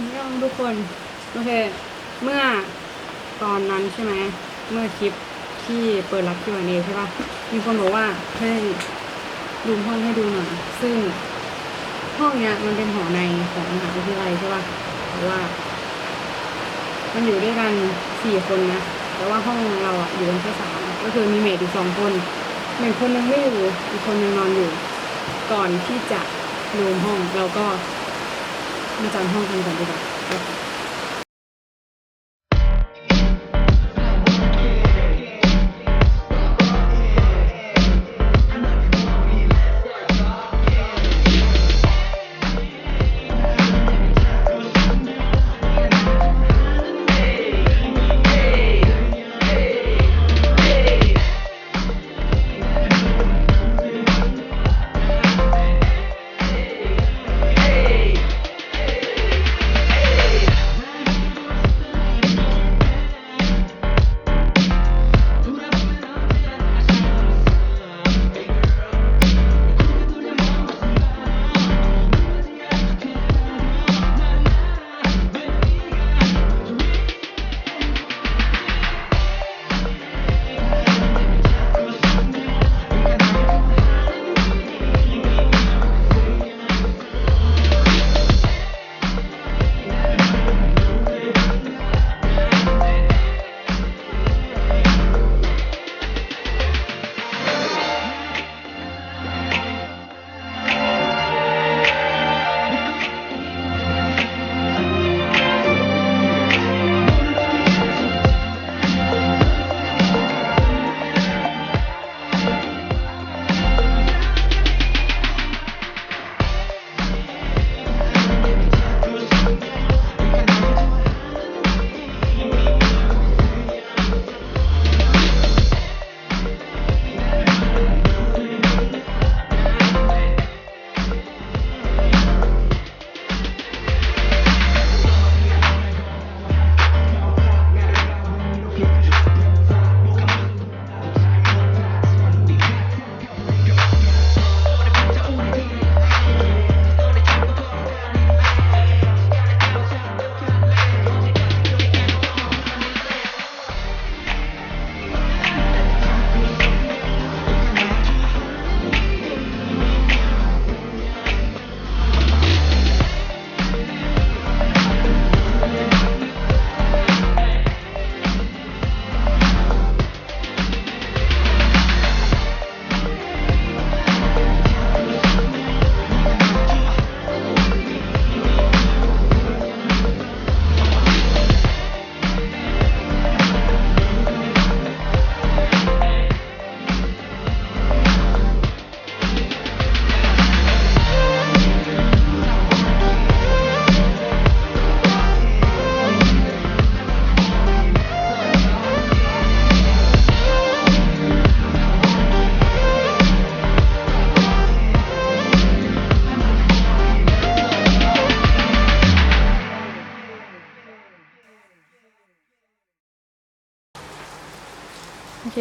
นี่องทุกคน โอเค เมื่อตอนนั้นใช่ไหม เมื่อคลิปที่เปิดรับคิวเอใช่ปะมีคนบอกว่าให้ดูห้องให้ดูหน่อย ซึ่งห้องเนี้ยมันเป็นหอในของมหาวิทยาลัยใช่ปะแต่ว่า มันอยู่ด้วยกันสี่คนนะ แต่ว่าห้องเราอะอยู่กันแค่สามก็คือมีเมดอีกสองคนเมดคนหนึงไม่อยู่ อีกคนหนึงนอนอยู่ ก่อนที่จะรวมห้องเราก็ มาจ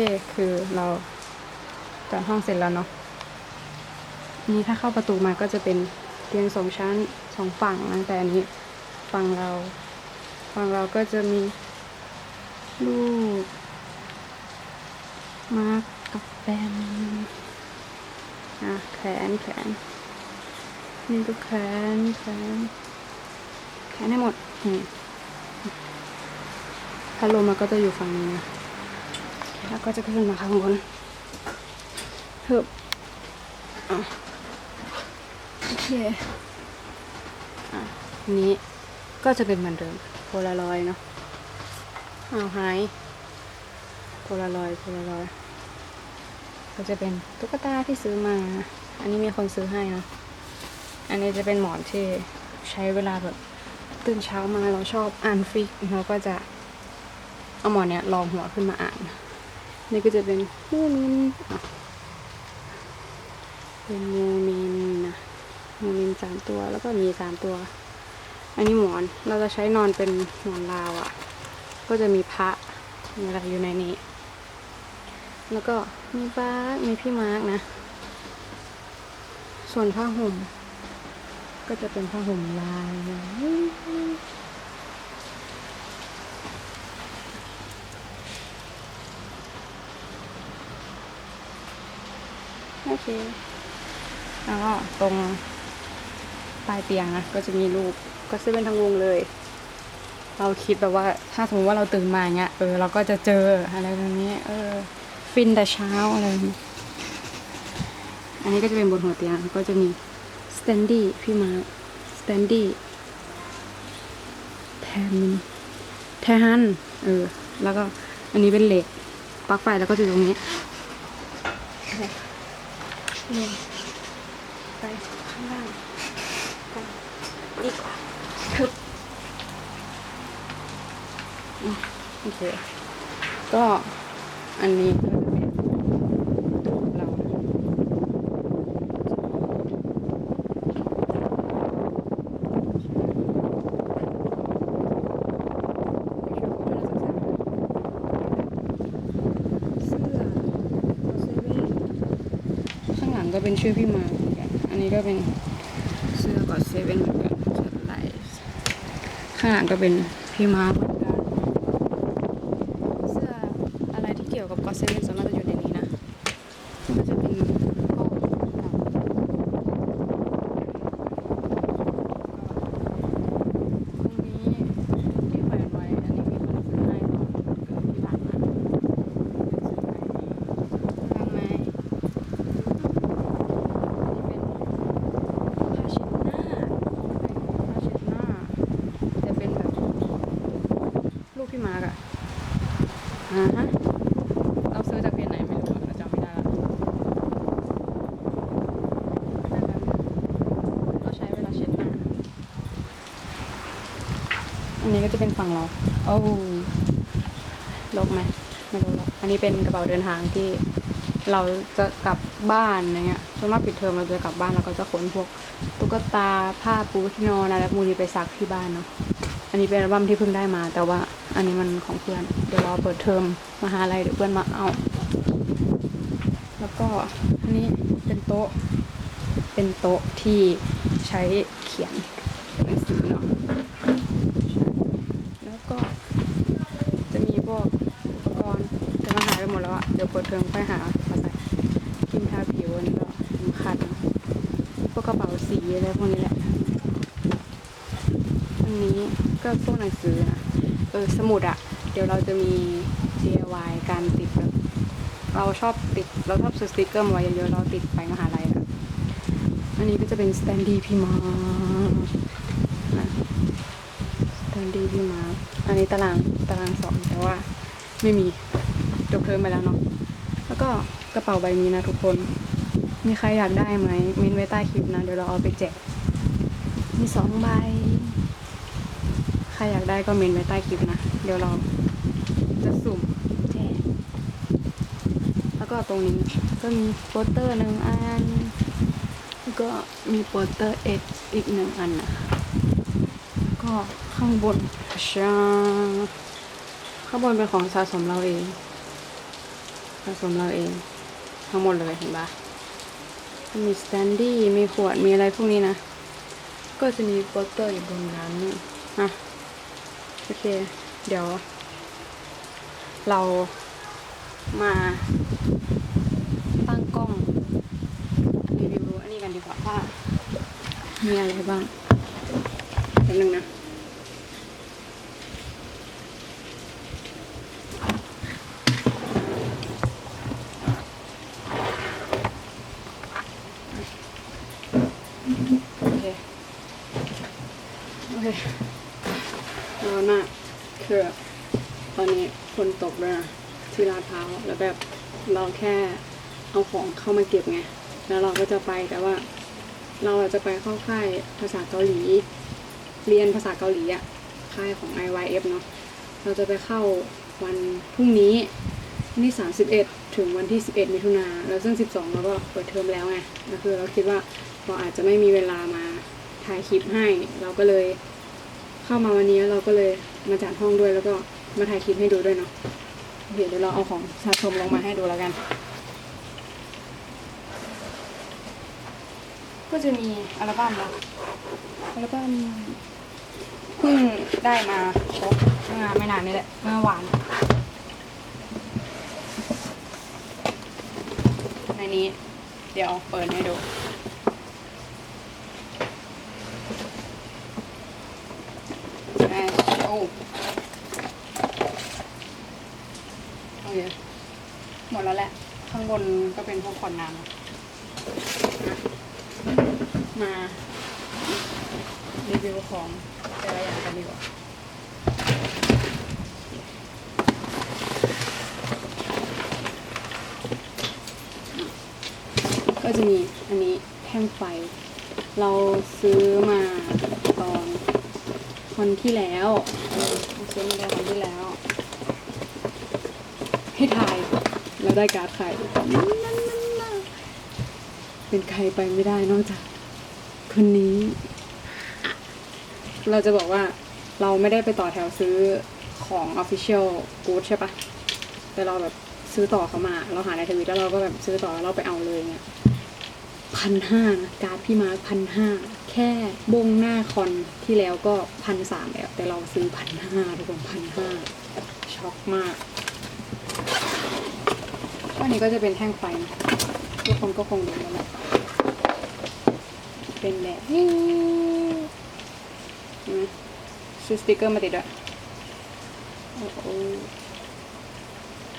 คคือเราจัดห้องเสร็จแล้วเนาะนี้ถ้าเข้าประตูมาก็จะเป็นเตียงสองชั้นสองฝั่งนะแต่อันนี้ฝั่งเราฝั่งเราก็จะมีลูกมาร์กกับแบนอะแขนแขนนี่ก็แขนแขนแขนให้หมดนี่พัดลมมันก็จะอยู่ฝั่งนี้นะ แล้วก็จะขึ้นมาข้างบนเฮึบโอเคอะอันนี้ก็จะเป็นเหมือนเดิมโพลารอยเนาะเอาหายโพลารอยโพลารอยก็จะเป็นตุ๊กตาที่ซื้อมา อันนี้มีคนซื้อให้นะอันนี้จะเป็นหมอนที่ใช้เวลาแบบตื่นเช้ามาเราชอบอ่านฟิกเราก็จะเอาหมอนเนี้ยรองหัวขึ้นมาอ่าน นี่ก็จะเป็นมูมินเป็นมูมินนะมูมินสามตัวแล้วก็มีสามตัว อันนี้หมอนเราจะใช้นอนเป็นหมอนลาวอะ่ะ ก็จะมีพระมีอะไรอยู่ในนี้ แล้วก็มีบามีพี่มาร์กนะ ส่วนผ้าห่มก็จะเป็นผ้าห่มลายนะ โอเค แล้วก็ตรงปลายเตียงนะก็จะมีรูปก็เซเว่นทั้งวงเลย เราคิดแบบว่า ถ้าสมมติว่าเราตื่นมาอย่างเงี้ยเออเราก็จะเจออะไรแบบนี้ เออ ฟินแต่เช้าอะไรอันนี้ก็จะเป็นบนหัวเตียงก็จะมีสแตนดี้พี่มาสแตนดี้แทนแทฮันเออ แล้วก็อันนี้เป็นเหล็กปลั๊กไฟแล้วก็จะตรงนี้ โอเคนี่ไปข้างล่างกันดีกว่าทึบอืมโอเค ก็อันนี้ก็จะเป็นตู้เรานะเสื้อเซเว่นข้างหลัง ก็เป็นชื่อพี่มาเหมือนกันอันนี้ก็เป็นเสื้อกอดเซเว่นเหมือนกันชัดไลท์ข้างหลังก็เป็นพี่มาเหมือนกัน เสื้ออะไรที่เกี่ยวกับก็เซเว่นส่วนมากจะอยู่ในนี้นะก็จะเป็นพวกตรงนี้ที่แขวนไว้ อันนี้มีคนซื้อให้ตอนเกิดที่ผ่านมาเป็นซื้อให้ข้างในอันนี้เป็นผ้าเช็ดหน้าผ้าเช็ดหน้าแต่เป็นแบบลูก พี่มาร์กอะอ่าฮะเราซื้อจากเพจไหนไม่รู้อะเราจำไม่ได้ละเราใช้เวลาเช็ดหน้าอันนี้ก็จะเป็นฝั่งเราโอ้ลกไหมไม่รู้หรอกอันนี้เป็นกระเป๋าเดินทางที่เราจะกลับบ้านอะไรเงี้ยส่วนมากปิดเทอมเราจะกลับบ้านเราก็จะขนพวกตุ๊กตาผ้าปูที่นอนอะไรพวกนี้ไปซักที่บ้านเนาะ อันนี้เป็นอัลบั้มที่เพิ่งได้มา แต่ว่า อันนี้มันของเพื่อน เดี๋ยวรอเปิดเทอมมหาลัยเดี๋ยวเพื่อนมาเอา แล้วก็อันนี้เป็นโต๊ะ เป็นโต๊ะที่ใช้เขียนหนังสือเนาะแล้วก็จะมีพวกอุปกรณ์แต่มันหายไปหมดแล้วอะเดี๋ยวเปิดเทอมค่อยหามาใส่ครีมทาผิวอันนี้ก็สำคัญพวกกระเป๋าสีอะไรพวกนี้แหละอันนี้ก็พวกหนังสือ ออสมุดอะเดี๋ยวเราจะมี DIY การติดแบบเราชอบติดเราชอบซื้อสติกเกอร์มาไว้เยอะๆเราติดไปมหาลัยนะอันนี้ก็จะเป็นสแตนดี้พี่มานะสแตนดี้พี่มาอันนี้ตารางตารางสอนแต่ว่าไม่มีจบเทอมไปแล้วเนาะแล้วก็กระเป๋าใบนี้นะทุกคน มีใครอยากได้ไหมเมนไว้ใต้คลิปนะ เดี๋ยวเราเอาไปแจกมีสองใบ รอยากได้ก็เมนไว้ใต้คลิปนะ เดี๋ยวเราจะสุ่มแจกแล้วก็ตรงนี้ก็มีโปสเตอร์หนึ่งอันแล้วก็มีโปสเตอร์เอ็ดอีกหนึ่งอันนะคะก็ข้างบนชาข้างบนเป็นของสะสมเราเองสะสมเราเอง ทั้งหมดเลยเห็นปะมีสแตนดี้มีขวดมีอะไรพวกนี้นะ ก็จะมีโปสเตอร์อยู่บนนั้นอะ โอเค เดี๋ยว เรามาตั้งกล้องรีวิวอันนี้กันดีกว่าว่ามีอะไรบ้างแป๊บนึงนะ โอเค โอเคร้อนมากคือตอนนี้ฝนตกด้วยนะที่ลาดพร้าวแล้วแบบ เราแค่เอาของเข้ามาเก็บไง แล้วเราก็จะไปแต่ว่า เราจะไปเข้าค่ายภาษาเกาหลี เรียนภาษาเกาหลีอะค่ายของ IYF เนาะ เราจะไปเข้าวันพรุ่งนี้วันที่ 31 ถึงวันที่ 11 มิถุนาแล้วซึ่ง 12 เราก็เปิดเทอมแล้วไงก็คือเราคิดว่าเราอาจจะไม่มีเวลามาถ่ายคลิปให้ เราก็เลยเข้ามาวันนี้เราก็เลยมาจัดห้องด้วยแล้วก็มาถ่ายคลิปให้ดูด้วยเนาะ เดี๋ยวเราเอาของสะสมลงมาให้ดูแล้วกัน ก็จะมีอัลบั้มนะอัลบั้มเพิ่งได้มาครบเมื่อไม่นานนี้แหละเมื่อวานในนี้ เดี๋ยวเปิดให้ดูโอ้เคหมดแล้วแหละ ข้าง บนก็เป็นพวกขวดน้ำมารีวิวของแต่ละอย่างกันดีกว่าก็จะมีอันนี้แท่งไฟ เราซื้อมาตอนคนที่แล้วเราซื้อมาตอนคนที่แล้ว ให้ทาย แล้วได้การ์ดใครนั่นนั่นนั่นเป็นใครไปไม่ได้นอกจากคนนี้ เราจะบอกว่าเราไม่ได้ไปต่อแถวซื้อของ Official Good ใช่ปะแต่เราแบบซื้อต่อเขามา เราหาในทวิตแล้วเราก็แบบซื้อต่อแล้วเราไปเอาเลยเนี่ยพันห้านะการ์ดพี่มาร์คพันห้าแค่บงหน้าคอนที่แล้วก็พันสามแล้วแต่เราซื้อพันห้าทุกคนพันห้าช็อกมาก อันนี้ก็จะเป็นแท่งไฟนะทุกคนก็คงรู้แล้วแหละเป็นแบบนี้เห็นไหมซื้อสติกเกอร์มาติดอะโอ้โห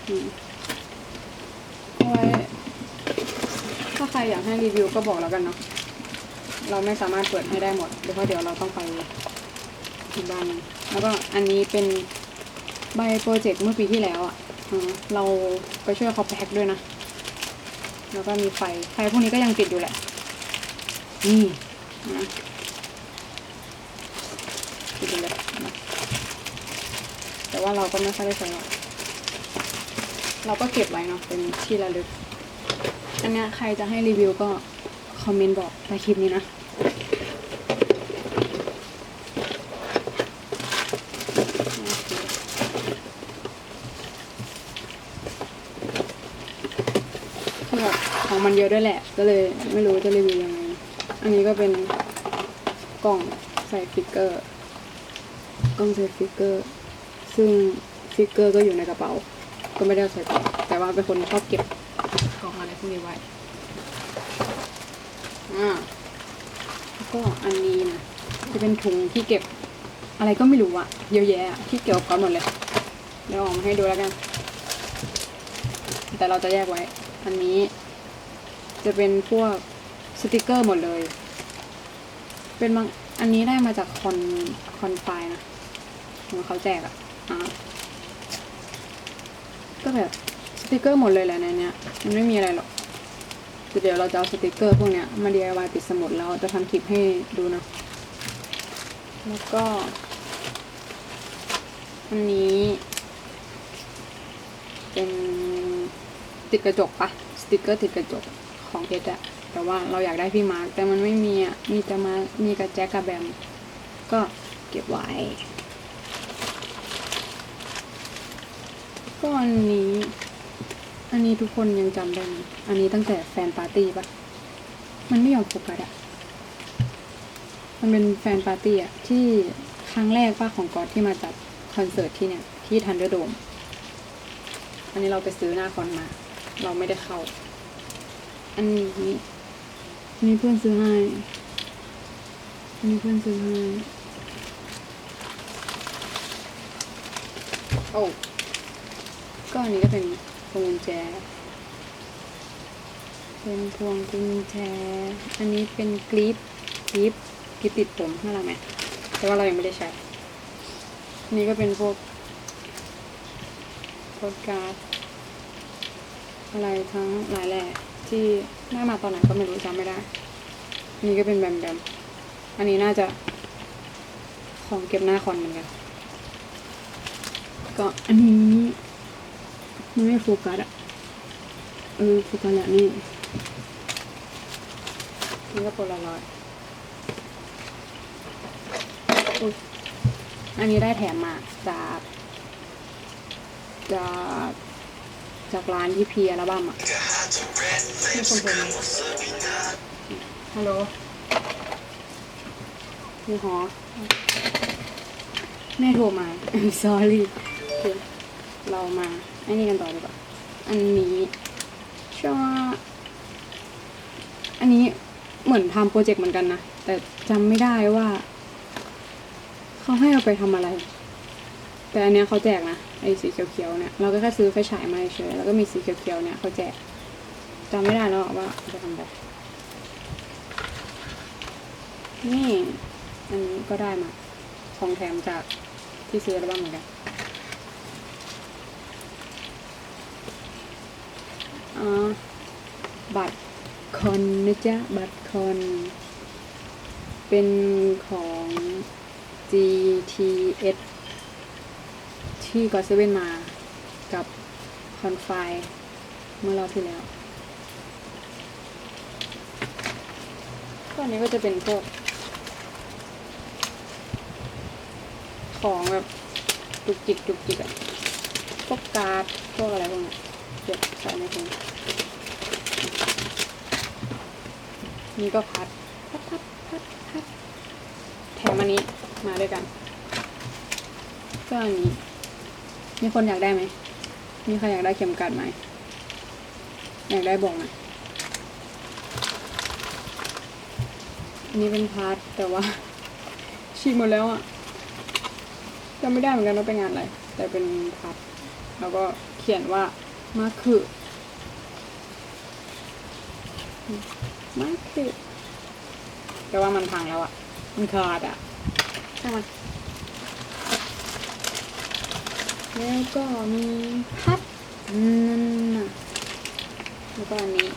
อืมเอาไว้ถ้าใครอยากให้รีวิวก็บอกแล้วกันเนาะเราไม่สามารถเปิดให้ได้หมดเพราะเดี๋ยวเราต้องไปที่บ้านแล้วก็อันนี้เป็นใบโปรเจกต์เมื่อปีที่แล้วอะ่ะ เราไปช่วยเขาแพ็คด้วยนะ แล้วก็มีไฟ ไฟพวกนี้ก็ยังติดอยู่แหละ นี่นะติดอยู่เลยนะแต่ว่าเราก็ไม่ค่อยได้ใช้หรอกเราก็เก็บไว้เนาะเป็นที่ระลึก อันเนี้ยใครจะให้รีวิวก็คอมเมนต์บอกใต้คลิปนี้นะ คือแบบของ มันเยอะด้วยแหละ ก็เลยไม่รู้จะรีวิวยังไง อันนี้ก็เป็นกล่องใส่ฟิกเกอร์ กล่องใส่ฟิกเกอร์ ซึ่งฟิกเกอร์ก็อยู่ในกระเป๋า ก็ไม่ได้ใส่กล่องแต่ว่าเป็นคนชอบเก็บกล่องอะไรพวกนี้ไว้ อ่าแล้วก็อันนี้นะจะเป็นถุงที่เก็บอะไรก็ไม่รู้อะเยอะแยะที่เกี่ยวกับก๊อตหมดเลย เดี๋ยวออกมาให้ดูแล้วกัน แต่เราจะแยกไว้ อันนี้ จะเป็นพวกสติกเกอร์หมดเลย เป็นบางอันนี้ได้มาจากคอนคอนไฟนะเหมือนเขาแจกอะอ่าก็แบบสติกเกอร์หมดเลยแหละในเนี้ยมันไม่มีอะไรหรอกเดี๋ยวเราจะเอาสติกเกอร์พวกเนี้ยมา DIY ติดสมุดแล้วจะทำคลิปให้ดูนะ แล้วก็ อันนี้ เป็นติดกระจกปะสติกเกอร์ติดกระจก ของเพชรอะแต่ว่าเราอยากได้พี่มาร์คแต่มันไม่มีอะมีแต่มามีกับแจ็คกับแบม ก็เก็บไว้ ก็อันนี้ อันนี้ทุกคนยังจำได้ไหมอันนี้ตั้งแต่แฟนปาร์ตี้ปะมันไม่ยอมโฟกัสอะมันเป็นแฟนปาร์ตี้อะที่ครั้งแรกป้าของก๊อตที่มาจัดคอนเสิร์ตที่เนี่ย ที่ทันเดอร์โดม อันนี้เราไปซื้อหน้าคอนมา เราไม่ได้เข้า อันนี้อันนี้เพื่อนซื้อให้อันนี้เพื่อนซื้อให้โอ้ก็อันนี้ก็เป็นพวงกุญแจ เป็นพวงกุญแจ อันนี้เป็นกลิปกลิปกลิปติดผมน่ารักไหมแต่ว่าเรายังไม่ได้ใช้อันนี้ก็เป็นพวกโพสการ์ดอะไรทั้งหลายแหล่ ที่ได้มาตอนไหนก็ไม่รู้จำไม่ได้นนี้ก็เป็นแบมแบมอันนี้น่าจะ ของเก็บหน้าคอนเหมือนกัน ก็อันนี้มันไม่โฟกัสอะเออโฟกัสแหละนี่นี่ก็โพลารอยด์อุ๊ยอันนี้ได้แถมมาจากจาก จากร้านที่พีอัลบั้มอะมีคนโทรมาฮัลโหลมีหอแม่โทรมา I'm sorry โอเคเรามาไอ้นี่กันต่อดีกว่า อันนี้ชอบอันนี้เหมือนทำโปรเจกต์เหมือนกันนะ แต่จำไม่ได้ว่า เขาให้เอาไปทำอะไร แต่อันเนี้ยเขาแจกนะไอ้สีเขียวๆเนี่ยเราก็แค่ซื้อไฟฉายมาเฉยแล้วก็มีสีเขียวๆเนี่ยเขาแจกจำไม่ได้แล้วว่าเอาไปทำอะไรนี่อันนี้ก็ได้มา ของแถมจากที่ซื้อแล้วบ้างเหมือนกันอ๋อบัตรคอนนะจ๊ะ บัตรคอน เป็นของ GTS ที่กอเซเว่นมากับคอนไฟเมื่อรอบที่แล้วก็อันนี้ก็จะเป็นพวกของแบบจุกจิกจุกจิกอะพวกการ์ดพวกอะไรพวกนี้เก็บใส่ในถุงนี่ก็พัดพัดพัดพัดพัดแถมอันนี้มาด้วยกันก็อันนี้ มีคนอยากได้ไหม มีใครอยากได้เข็มกัดไหม อยากได้บอกหน่อยอันนี้เป็นพาร์ทแต่ว่าฉีกหมดแล้วอะจำไม่ได้เหมือนกันว่าเป็นงานอะไร แต่เป็นพัดแล้วก็เขียนว่ามาคือมาคือแต่ว่ามันพังแล้วอะมันขาดอะใช่างมัน แล้วก็มีพัดนั่นน่ะแล้วก็อันนี้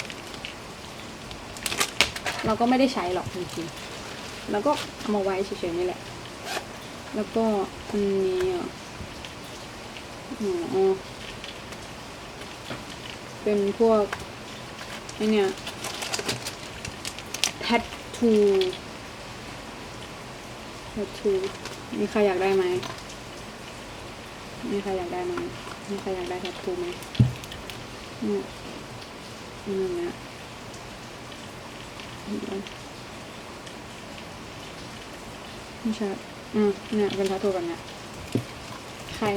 เราก็ไม่ได้ใช้หรอกจริงๆแล้วก็เอามาไว้เฉยๆนี่แหละ แล้วก็อันนี้อะอ๋อเป็นพวกไอเนี่ยแทททูแทททูมีใครอยากได้ไหม มีใครอยากได้ไหมมีใครอยากได้แทททูไหมเนี่ยนั่นะเห็นไมไม่ใช่อืมเนี่ยเป็นทัตทูแบบเนี้ยใคร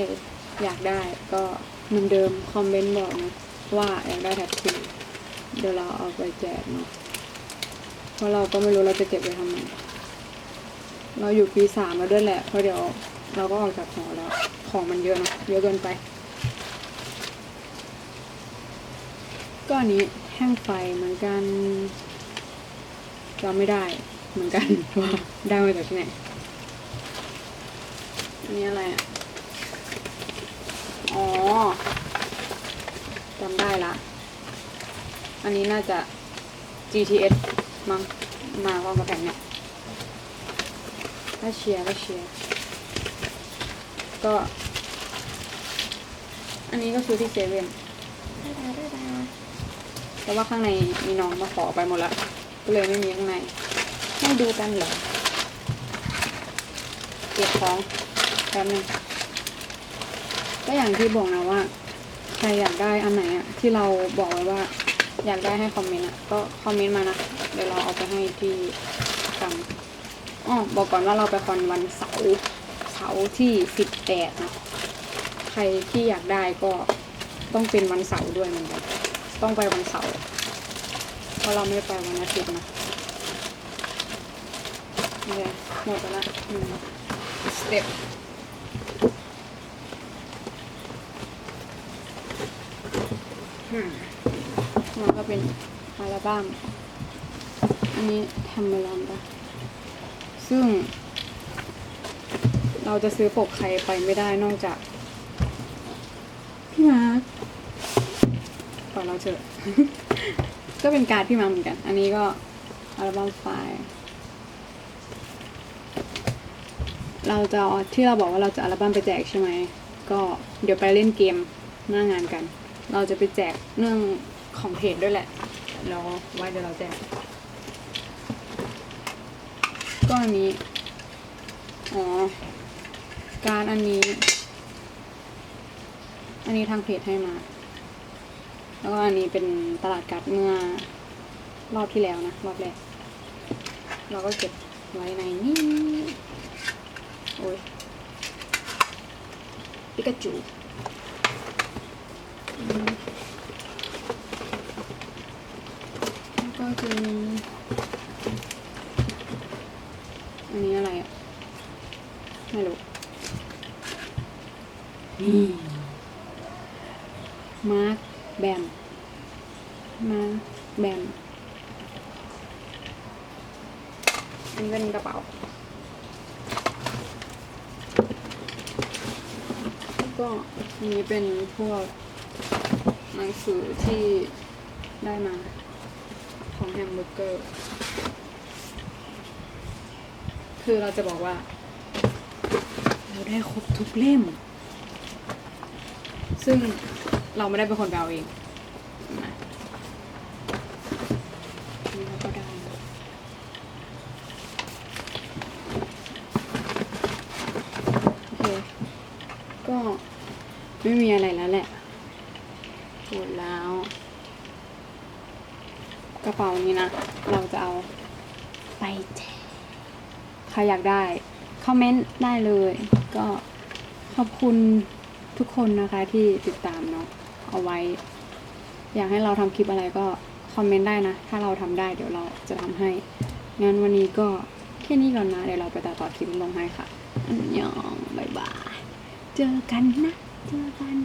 อยากได้ก็เหมือนเดิมคอมเมนต์บอกนะว่าอยากได้แทัตทูเดี๋ยวเราเอาไปแจกเนาะเพราะเราก็ไม่รู้เราจะเก็บไปทำไมเราอยู่ปีสามแล้วด้วยแหละเพราะเดี๋ยว เราก็ออกจากหอแล้ว ของมันเยอะเนะเยอะเกินไปก็อันนี้แห้งไฟเหมือนกันจำไม่ได้เหมือนกันว่าได้มาจากที่ไหนอันนี้อะไรอะ อ๋อจำได้ละ อันนี้น่าจะ GTS มั้งมาพร้อมกับแผ่นเนี่ยก็เชียร์ก็เชียร์ ก็ อันนี้ก็ซื้อที่เซเว่นแต่ว่าข้างในมีน้องมาขอไปหมดแล้วก็เลยไม่มีข้างใน ให้ดูกันเหรอ เก็บของแป๊บนึงก็อย่างที่บอกนะว่า ใครอยากได้อันไหนอะที่เราบอกไว้ว่า อยากได้ให้คอมเมนต์อะก็คอมเมนต์มานะ เดี๋ยวเราเอาไปให้ที่กันอ๋อบอกก่อนว่าเราไปคอนวันเสาร์ เสาร์ที่สิบแปดนะ ใครที่อยากได้ก็ต้องเป็นวันเสาร์ด้วยเหมือนกัน ต้องไปวันเสาร์ เพราะเราไม่ไปวันอาทิตย์นะโอเคหมดไปละหนึ่งสเต็ปมันก็เป็นอัลบั้มอันนี้ทำมาลอนปะซึ่ง เราจะซื้อปกใครไปไม่ได้นอกจาก พี่มาร์คปล่อยเราเถอะก็เป็นการดพี่มาร์คเหมือนกัน อันนี้ก็อัลบั้มไฟล์เราจะเอาที่เราบอกว่าเราจะอัลบั้มไปแจกใช่ไหม ก็เดี๋ยวไปเล่นเกมหน้างานกัน เราจะไปแจกเรื่องของเพจด้วยแหละ แล้วไว้เดี๋ยวเราแจก ก็อันนี้ อ๋อ การอันนี้ อันนี้ทางเพจให้มา แล้วก็อันนี้เป็นตลาดกัดเมื่อรอบที่แล้วนะ รอบแรก เราก็เก็บไว้ในนี้ โอ้ยปิกาจูแล้วก็จะมีอันนี้อะไรอะ ไม่รู้ มาร์คแบม มาร์คแบม อันนี้เป็นกระเป๋า ก็นี้เป็นพวกหนังสือที่ได้มา ของแฮมเบอร์เกอร์ คือเราจะบอกว่า เราได้ครบทุกเล่ม ซึ่งเราไม่ได้เป็นคนไปเอาเองนะนี่เราก็ได้โอเคก็ไม่มีอะไรแล้วแหละหมดแล้ว กระเป๋านี้นะ เราจะเอาไปแจกใครอยากได้ คอมเมนต์ได้เลย ก็ขอบคุณ ทุกคนนะคะที่ติดตามเนาะเอาไว้ อยากให้เราทำคลิปอะไรก็คอมเมนต์ได้นะ ถ้าเราทำได้เดี๋ยวเราจะทำให้ งั้นวันนี้ก็แค่นี้ก่อนนะ เดี๋ยวเราไปตัดต่อคลิปลงให้ค่ะอันยองบายบาย เจอกันนะ เจอกัน